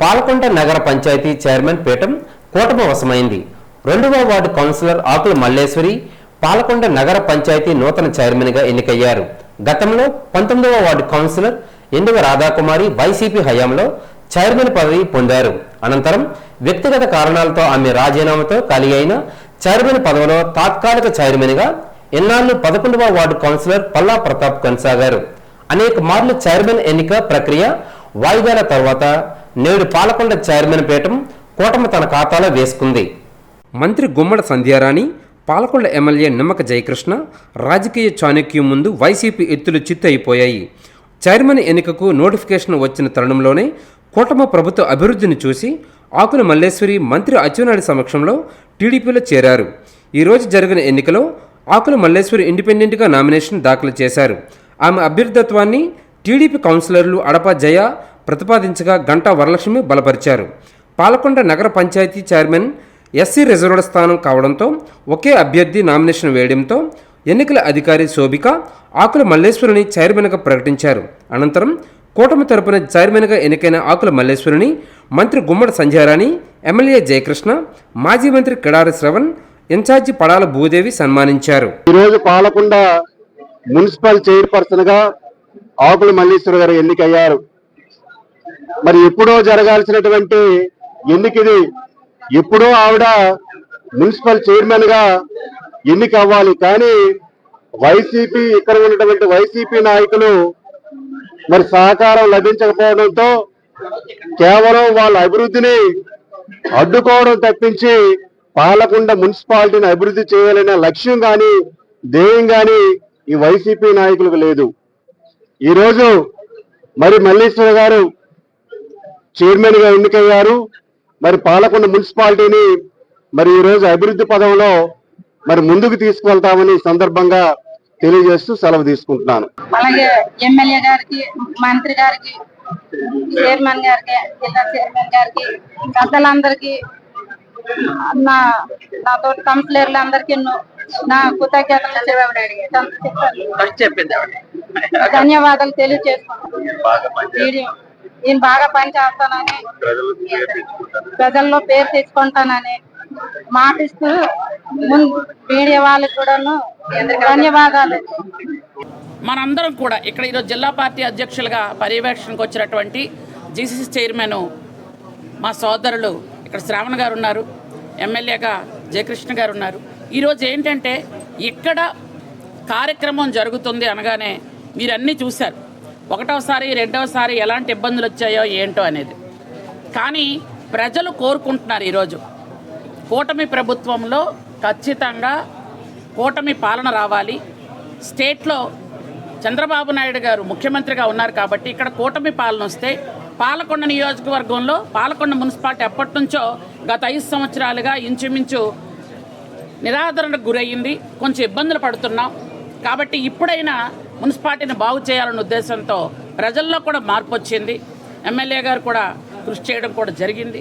పాలకొండ నగర పంచాయతీ చైర్మన్ పీఠం కూటమి వశమైంది. రెండవ వార్డు కౌన్సిలర్ ఆకుల మల్లేశ్వరి పాలకొండ నగర పంచాయతీ నూతన చైర్మన్గా ఎన్నికయ్యారు. గతంలో పంతొమ్మిదవ ward councillor Enduva Radhakumari YCP హయాంలో చైర్మన్ పదవి పొందారు. అనంతరం వ్యక్తిగత కారణాలతో ఆమె రాజీనామాతో ఖాళీ అయిన చైర్మన్ పదవిలో తాత్కాలిక చైర్మన్గా ఎన్నాళ్ళు పదకొండవ వార్డు కౌన్సిలర్ పల్లా ప్రతాప్ కొనసాగారు. అనేక మార్లు చైర్మన్ ఎన్నిక ప్రక్రియ వాయిదాల తర్వాత నేడు పాలకొండ చైర్మన్ పీఠం కూటమి తన ఖాతాలో వేసుకుంది. మంత్రి గుమ్మడ సంధ్యారాణి పాలకొండ ఎమ్మెల్యే నిమ్మక జయకృష్ణ రాజకీయ చాణక్యం ముందు వైసీపీ ఎత్తులు చిత్తయిపోయాయి చైర్మన్ ఎన్నికకు నోటిఫికేషన్ వచ్చిన తరుణంలోనే కూటమి ప్రభుత్వ అభివృద్ధిని చూసి ఆకుల మల్లేశ్వరి మంత్రి అచ్చెన్నాయుడు సమక్షంలో టీడీపీలో చేరారు. ఈరోజు జరిగిన ఎన్నికలో ఆకుల మల్లేశ్వరి ఇండిపెండెంట్గా నామినేషన్ దాఖలు చేశారు. ఆమె అభ్యర్థిత్వాన్ని టీడీపీ కౌన్సిలర్లు అడప జయ ప్రతిపాదించగా గంటా వరలక్ష్మి బలపరిచారు. పాలకొండ నగర పంచాయతీ చైర్మన్ ఎస్సీ రిజర్వ్డ్ స్థానం కావడంతో ఒకే అభ్యర్థి నామినేషన్ వేయడంతో ఎన్నికల అధికారి శోభిక ఆకుల మల్లేశ్వరిని చైర్మన్గా ప్రకటించారు. అనంతరం కూటమి తరపున చైర్మన్గా ఎన్నికైన ఆకుల మల్లేశ్వరిని మంత్రి గుమ్మడి సంధ్యారాణి ఎమ్మెల్యే జయకృష్ణ మాజీ మంత్రి కిడారి శ్రవణ్ ఇన్ఛార్జి పడాల భూదేవి సన్మానించారు. ఈరోజు పాలకొండ మున్సిపల్ చైర్పర్సన్గా ఆకుల మల్లీశ్వర గారు ఎన్నికయ్యారు. మరి ఎప్పుడో జరగాల్సినటువంటి ఎన్నికది ఎప్పుడో ఆవిడ మున్సిపల్ చైర్మన్గా ఎన్నిక అవ్వాలి కానీ వైసీపీ ఇక్కడ ఉన్నటువంటి వైసీపీ నాయకులు మరి సహకారం లభించకపోవడంతో కేవలం వాళ్ళ అభివృద్ధిని అడ్డుకోవడం తప్పించి పాలకొండ మున్సిపాలిటీని అభివృద్ధి చేయాలనే లక్ష్యం కానీ ధ్యేయం కానీ ఈ వైసీపీ నాయకులకు లేదు. ఈరోజు మరి మల్లేశ్వర గారు చైర్మన్గా ఎన్నికయ్యారు. మరి పాలకొండ మున్సిపాలిటీని మరి ఈ రోజు అభివృద్ధి పదంలో మరి ముందుకు తీసుకువెళ్తామని సందర్భంగా తెలియజేస్తూ సెలవు తీసుకుంటున్నాను. అలాగే ఎమ్మెల్యే గారికి మంత్రి గారికి చైర్మన్ గారికి జిల్లా చైర్మన్ గారికి పెద్దలందరికీ నా నాతో కౌన్సిలర్లు అందరికీ నా కృతజ్ఞతలు. ధన్యవాదాలు తెలియజేసుకుంటాను నేను బాగా పని చేస్తానని ప్రజల్లో పేరు తెచ్చుకుంటానని మాటిస్తూ ముందు మీడియా వాళ్ళకి కూడాను ధన్యవాదాలు. మనందరం కూడా ఇక్కడ ఈరోజు జిల్లా పార్టీ అధ్యక్షులుగా పర్యవేక్షణకు వచ్చినటువంటి జీసీసీ చైర్మన్ మా సోదరులు ఇక్కడ శ్రావణ్ గారు ఉన్నారు ఎమ్మెల్యేగా జయకృష్ణ గారు ఉన్నారు. ఈరోజు ఏంటంటే ఇక్కడ కార్యక్రమం జరుగుతుంది అనగానే మీరన్నీ చూశారు. ఒకటోసారి రెండవసారి ఎలాంటి ఇబ్బందులు వచ్చాయో ఏంటో అనేది. కానీ ప్రజలు కోరుకుంటున్నారు ఈరోజు. కూటమి ప్రభుత్వంలో ఖచ్చితంగా కూటమి పాలన రావాలి. స్టేట్లో చంద్రబాబు నాయుడు గారు ముఖ్యమంత్రిగా ఉన్నారు కాబట్టి ఇక్కడ కూటమి పాలన వస్తే పాలకొండ నియోజకవర్గంలో పాలకొండ మున్సిపాలిటీ ఎప్పటి నుంచో గత ఐదు సంవత్సరాలుగా ఇంచుమించు నిరాదరణకు గురయ్యింది కొంచెం ఇబ్బందులు పడుతున్నాం. కాబట్టి ఇప్పుడైనా మున్సిపాలిటీని బాగు చేయాలన్న ఉద్దేశంతో ప్రజల్లో కూడా మార్పు వచ్చింది. ఎమ్మెల్యే గారు కూడా కృషి చేయడం కూడా జరిగింది.